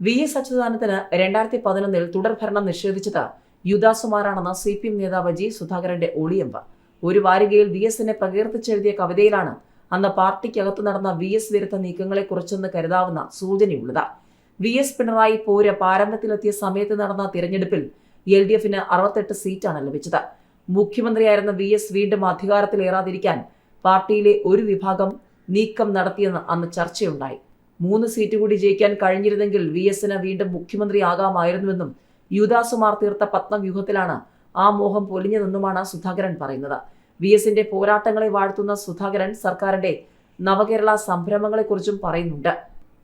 V S അച്യുതാനന്ദന് രണ്ടായിരത്തി പതിനൊന്നിൽ തുടർഭരണം നിഷേധിച്ചത് യുദാസുമാരാണെന്ന് സി പി എം നേതാവ് ജി സുധാകരന്റെ ഒളിയമ്പ്. ഒരു വാരികയിൽ വി എസിനെ പ്രകീർത്തിച്ചെഴുതിയ കവിതയിലാണ് അന്ന് പാർട്ടിക്കകത്ത് നടന്ന വി എസ് വിരുദ്ധ നീക്കങ്ങളെക്കുറിച്ചെന്ന് കരുതാവുന്ന സൂചനയുള്ളത്. വി എസ് പിണറായി പോര് പാരമ്പര്യത്തിലെത്തിയ സമയത്ത് നടന്ന തിരഞ്ഞെടുപ്പിൽ എൽ ഡി എഫിന് അറുപത്തെട്ട് സീറ്റാണ് ലഭിച്ചത്. മുഖ്യമന്ത്രിയായിരുന്ന വി എസ് വീണ്ടും അധികാരത്തിലേറാതിരിക്കാൻ പാർട്ടിയിലെ ഒരു വിഭാഗം നീക്കം നടത്തിയെന്ന് അന്ന് ചർച്ചയുണ്ടായി. മൂന്ന് സീറ്റ് കൂടി ജയിക്കാൻ കഴിഞ്ഞിരുന്നെങ്കിൽ വി എസിന് വീണ്ടും മുഖ്യമന്ത്രിയാകാമായിരുന്നുവെന്നും യുദാസുമാർ തീർത്ത പത്മവ്യൂഹത്തിലാണ് ആ മോഹം പൊലിഞ്ഞതെന്നുമാണ് സുധാകരൻ പറയുന്നത്. വി എസിന്റെ പോരാട്ടങ്ങളെ വാഴ്ത്തുന്ന സുധാകരൻ സർക്കാരിന്റെ നവകേരള സംരംഭങ്ങളെക്കുറിച്ചും പറയുന്നുണ്ട്.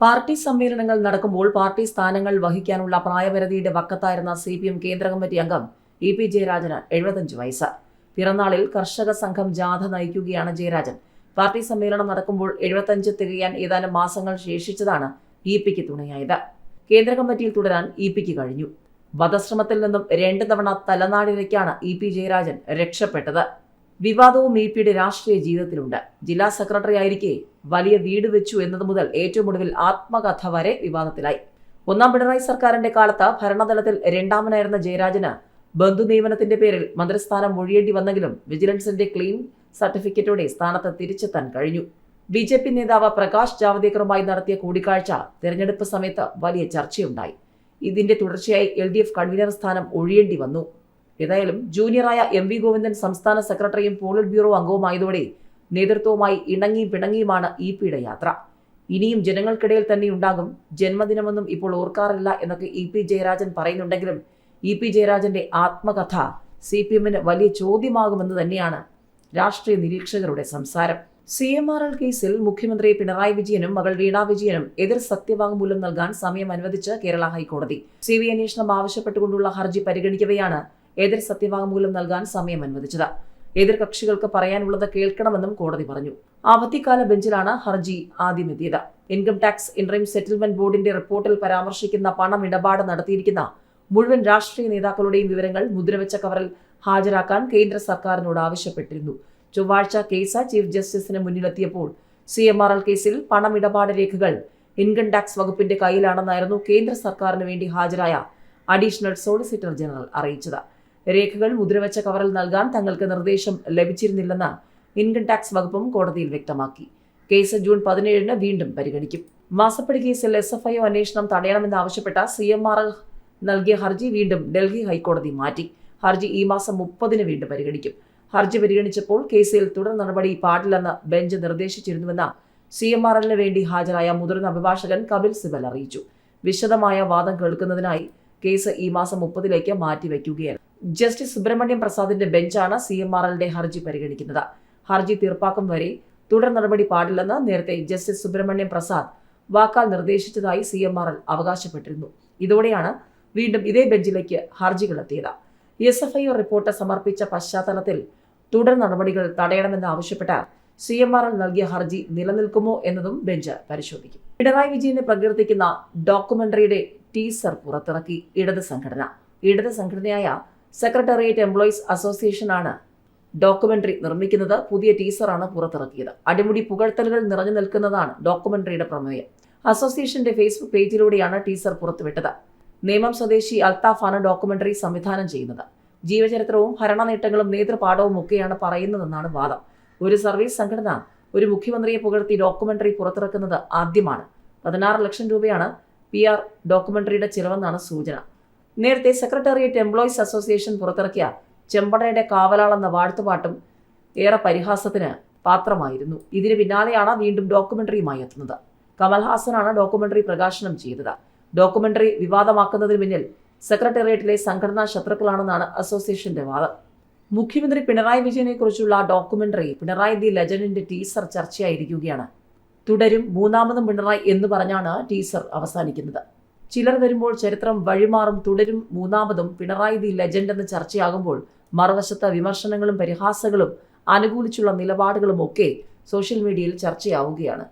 പാർട്ടി സമ്മേളനങ്ങൾ നടക്കുമ്പോൾ പാർട്ടി സ്ഥാനങ്ങൾ വഹിക്കാനുള്ള പ്രായപരിധിയുടെ വക്കത്തായിരുന്ന സി പി എം കേന്ദ്ര കമ്മിറ്റി അംഗം ഇ പി ജയരാജന് എഴുപത്തഞ്ച് വയസ്സ്. പിറന്നാളിൽ കർഷക സംഘം ജാഥ നയിക്കുകയാണ് ജയരാജൻ. പാർട്ടി സമ്മേളനം നടക്കുമ്പോൾ എഴുപത്തഞ്ച് തികയാൻ ഏതാനും മാസങ്ങൾ ശേഷിച്ചതാണ് ഇ പിക്ക് തുണയായത്. കേന്ദ്ര കമ്മിറ്റിയിൽ തുടരാൻ ഇ പിക്ക് കഴിഞ്ഞു. വധശ്രമത്തിൽ നിന്നും രണ്ട് തവണ തലനാടിലേക്കാണ് ഇ പി ജയരാജൻ രക്ഷപ്പെട്ടത്. വിവാദവും ഇ പിയുടെ രാഷ്ട്രീയ ജീവിതത്തിലുണ്ട്. ജില്ലാ സെക്രട്ടറി ആയിരിക്കെ വലിയ വീട് വെച്ചു എന്നത് മുതൽ ഏറ്റവും ഒടുവിൽ ആത്മകഥ വരെ വിവാദത്തിലായി. ഒന്നാം പിണറായി സർക്കാരിന്റെ കാലത്ത് ഭരണതലത്തിൽ രണ്ടാമനായിരുന്ന ജയരാജന് ബന്ധു നിയമനത്തിന്റെ പേരിൽ മന്ത്രിസ്ഥാനം ഒഴിയേണ്ടി വന്നെങ്കിലും വിജിലൻസിന്റെ ക്ലീൻ സർട്ടിഫിക്കറ്റോടെ സ്ഥാനത്ത് തിരിച്ചെത്താൻ കഴിഞ്ഞു. ബി ജെ പി നേതാവ് പ്രകാശ് ജാവദേക്കറുമായി നടത്തിയ കൂടിക്കാഴ്ച തെരഞ്ഞെടുപ്പ് സമയത്ത് വലിയ ചർച്ചയുണ്ടായി. ഇതിന്റെ തുടർച്ചയായി എൽ ഡി എഫ് കൺവീനർ സ്ഥാനം ഒഴിയേണ്ടി വന്നു. ഏതായാലും ജൂനിയറായ എം വി ഗോവിന്ദൻ സംസ്ഥാന സെക്രട്ടറിയും പോളിറ്റ് ബ്യൂറോ അംഗവുമായതോടെ നേതൃത്വവുമായി ഇണങ്ങിയും പിണങ്ങിയുമാണ് ഇ പിയുടെ യാത്ര. ഇനിയും ജനങ്ങൾക്കിടയിൽ തന്നെ ഉണ്ടാകും ജന്മദിനമൊന്നും ഇപ്പോൾ ഓർക്കാറില്ല എന്നൊക്കെ ഇ പി ജയരാജൻ പറയുന്നുണ്ടെങ്കിലും ഇ പി ജയരാജന്റെ ആത്മകഥ സി പി എമ്മിന് വലിയ ചോദ്യമാകുമെന്ന് തന്നെയാണ് രാഷ്ട്രീയ നിരീക്ഷകരുടെ സംസാരം. സി എം ആർ എൽ കേസിൽ മുഖ്യമന്ത്രി പിണറായി വിജയനും മകൾ വീണ വിജയനും എതിർ സത്യവാങ്മൂലം നൽകാൻ സമയം അനുവദിച്ച് കേരള ഹൈക്കോടതി. സി ബി അന്വേഷണം ആവശ്യപ്പെട്ടുകൊണ്ടുള്ള ഹർജി പരിഗണിക്കവെയാണ് എതിർ സത്യവാങ്മൂലം നൽകാൻ സമയം അനുവദിച്ചത്. എതിർ കക്ഷികൾക്ക് പറയാനുള്ളത് കേൾക്കണമെന്നും കോടതി പറഞ്ഞു. അവധിക്കാല ബെഞ്ചിലാണ് ഹർജി ആദ്യം എത്തിയത് ഇൻകം ടാക്സ് ഇൻട്രീം സെറ്റിൽമെന്റ് ബോർഡിന്റെ റിപ്പോർട്ടിൽ പരാമർശിക്കുന്ന പണം ഇടപാട് നടത്തിയിരിക്കുന്ന മുഴുവൻ രാഷ്ട്രീയ നേതാക്കളുടെയും വിവരങ്ങൾ മുദ്രവെച്ച കവറിൽ ഹാജരാക്കാൻ കേന്ദ്ര സർക്കാരിനോട് ആവശ്യപ്പെട്ടിരുന്നു. ചൊവ്വാഴ്ച കേസ് ചീഫ് ജസ്റ്റിസിന് മുന്നിലെത്തിയപ്പോൾ സി എം ആർ എൽ കേസിൽ പണമിടപാട് രേഖകൾ ഇൻകം ടാക്സ് വകുപ്പിന്റെ കയ്യിലാണെന്നായിരുന്നു കേന്ദ്ര സർക്കാരിന് വേണ്ടി ഹാജരായ അഡീഷണൽ സോളിസിറ്റർ ജനറൽ അറിയിച്ചത്. രേഖകൾ മുദ്രവെച്ച കവറിൽ നൽകാൻ തങ്ങൾക്ക് നിർദ്ദേശം ലഭിച്ചിരുന്നില്ലെന്ന് ഇൻകം ടാക്സ് വകുപ്പും കോടതിയിൽ വ്യക്തമാക്കി. കേസ് ജൂൺ പതിനേഴിന് വീണ്ടും പരിഗണിക്കും. മാസപ്പടി കേസിൽ എസ് എഫ് ഐ അന്വേഷണം തടയണമെന്നാവശ്യപ്പെട്ട സി എം ആർ എൽ നൽകിയ ഹർജി വീണ്ടും ഡൽഹി ഹൈക്കോടതി മാറ്റി. ഹർജി ഈ മാസം മുപ്പതിന് വീണ്ടും പരിഗണിക്കും. ഹർജി പരിഗണിച്ചപ്പോൾ കേസിൽ തുടർ നടപടി പാടില്ലെന്ന് ബെഞ്ച് നിർദ്ദേശിച്ചിരുന്നുവെന്ന് സി എം ആർ എല്ലിന് വേണ്ടി ഹാജരായ മുതിർന്ന അഭിഭാഷകൻ കപിൽ സിബൽ അറിയിച്ചു. വിശദമായ വാദം കേൾക്കുന്നതിനായി കേസ് ഈ മാസം മുപ്പതിലേക്ക് മാറ്റിവെക്കുകയാണ്. ജസ്റ്റിസ് സുബ്രഹ്മണ്യം പ്രസാദിന്റെ ബെഞ്ചാണ് സി എം ആർ എല്ലിന്റെ ഹർജി പരിഗണിക്കുന്നത്. ഹർജി തീർപ്പാക്കും വരെ തുടർ നടപടി പാടില്ലെന്ന് നേരത്തെ ജസ്റ്റിസ് സുബ്രഹ്മണ്യം പ്രസാദ് വാക്കാൽ നിർദ്ദേശിച്ചതായി സി എം ആർ എൽ അവകാശപ്പെട്ടിരുന്നു. ഇതോടെയാണ് വീണ്ടും ഇതേ ബെഞ്ചിലേക്ക് ഹർജികൾ എത്തിയത്. എസ് എഫ് ഐ റിപ്പോർട്ട് സമർപ്പിച്ച പശ്ചാത്തലത്തിൽ തുടർ നടപടികൾ തടയണമെന്ന് ആവശ്യപ്പെട്ട് സി എം ആർ എൽ നൽകിയ ഹർജി നിലനിൽക്കുമോ എന്നതും ബെഞ്ച് പരിശോധിക്കും. പിണറായി വിജയനെ പ്രകീർത്തിക്കുന്ന ഡോക്യുമെന്ററിയുടെ ടീസർ പുറത്തിറക്കി. ഇടത് സംഘടന. ഇടത് സംഘടനയായ സെക്രട്ടേറിയറ്റ് എംപ്ലോയീസ് അസോസിയേഷനാണ് ഡോക്യുമെന്ററി നിർമ്മിക്കുന്നത്. പുതിയ ടീസറാണ് പുറത്തിറക്കിയത്. അടിമുടി പുകഴ്ത്തലുകൾ നിറഞ്ഞു നിൽക്കുന്നതാണ് ഡോക്യുമെന്ററിയുടെ പ്രമേയം. അസോസിയേഷന്റെ ഫേസ്ബുക്ക് പേജിലൂടെയാണ് ടീസർ പുറത്തുവിട്ടത്. നേമം സ്വദേശി അൽത്താഫാണ് ഡോക്യുമെന്ററി സംവിധാനം ചെയ്യുന്നത്. ജീവചരിത്രവും ഭരണ നേട്ടങ്ങളും നേതൃപാഠവും ഒക്കെയാണ് പറയുന്നതെന്നാണ് വാദം. ഒരു സർവീസ് സംഘടന ഒരു മുഖ്യമന്ത്രിയെ പുകഴ്ത്തി ഡോക്യുമെന്ററി പുറത്തിറക്കുന്നത് ആദ്യമാണ്. പതിനാറ് ലക്ഷം രൂപയാണ് പി ആർ ഡോക്യുമെന്ററിയുടെ ചിലവെന്നാണ് സൂചന. നേരത്തെ സെക്രട്ടേറിയറ്റ് എംപ്ലോയീസ് അസോസിയേഷൻ പുറത്തിറക്കിയ ചെമ്പടയുടെ കാവലാളെന്ന വാഴ്ത്തുപാട്ടും ഏറെ പരിഹാസത്തിന് പാത്രമായിരുന്നു. ഇതിന് പിന്നാലെയാണ് വീണ്ടും ഡോക്യുമെന്ററിയുമായി എത്തുന്നത്. കമൽഹാസനാണ് ഡോക്യുമെന്ററി പ്രകാശനം ചെയ്തത്. ഡോക്യുമെന്ററി വിവാദമാക്കുന്നതിന് പിന്നിൽ സെക്രട്ടേറിയറ്റിലെ സംഘടനാ ശത്രുക്കളാണെന്നാണ് അസോസിയേഷന്റെ വാദം. മുഖ്യമന്ത്രി പിണറായി വിജയനെക്കുറിച്ചുള്ള ഡോക്യുമെന്ററി പിണറായി ദി ലെജൻഡിന്റെ ടീസർ ചർച്ചയായിരിക്കുകയാണ്. തുടരും മൂന്നാമതും പിണറായി എന്ന് പറഞ്ഞാണ് ടീസർ അവസാനിക്കുന്നത്. ചിലർ വരുമ്പോൾ ചരിത്രം വഴിമാറും തുടരും മൂന്നാമതും പിണറായി ദി ലെജൻഡ് എന്ന് ചർച്ചയാകുമ്പോൾ മറുവശത്ത് വിമർശനങ്ങളും പരിഹാസങ്ങളും അനുകൂലിച്ചുള്ള നിലപാടുകളും ഒക്കെ സോഷ്യൽ മീഡിയയിൽ ചർച്ചയാവുകയാണ്.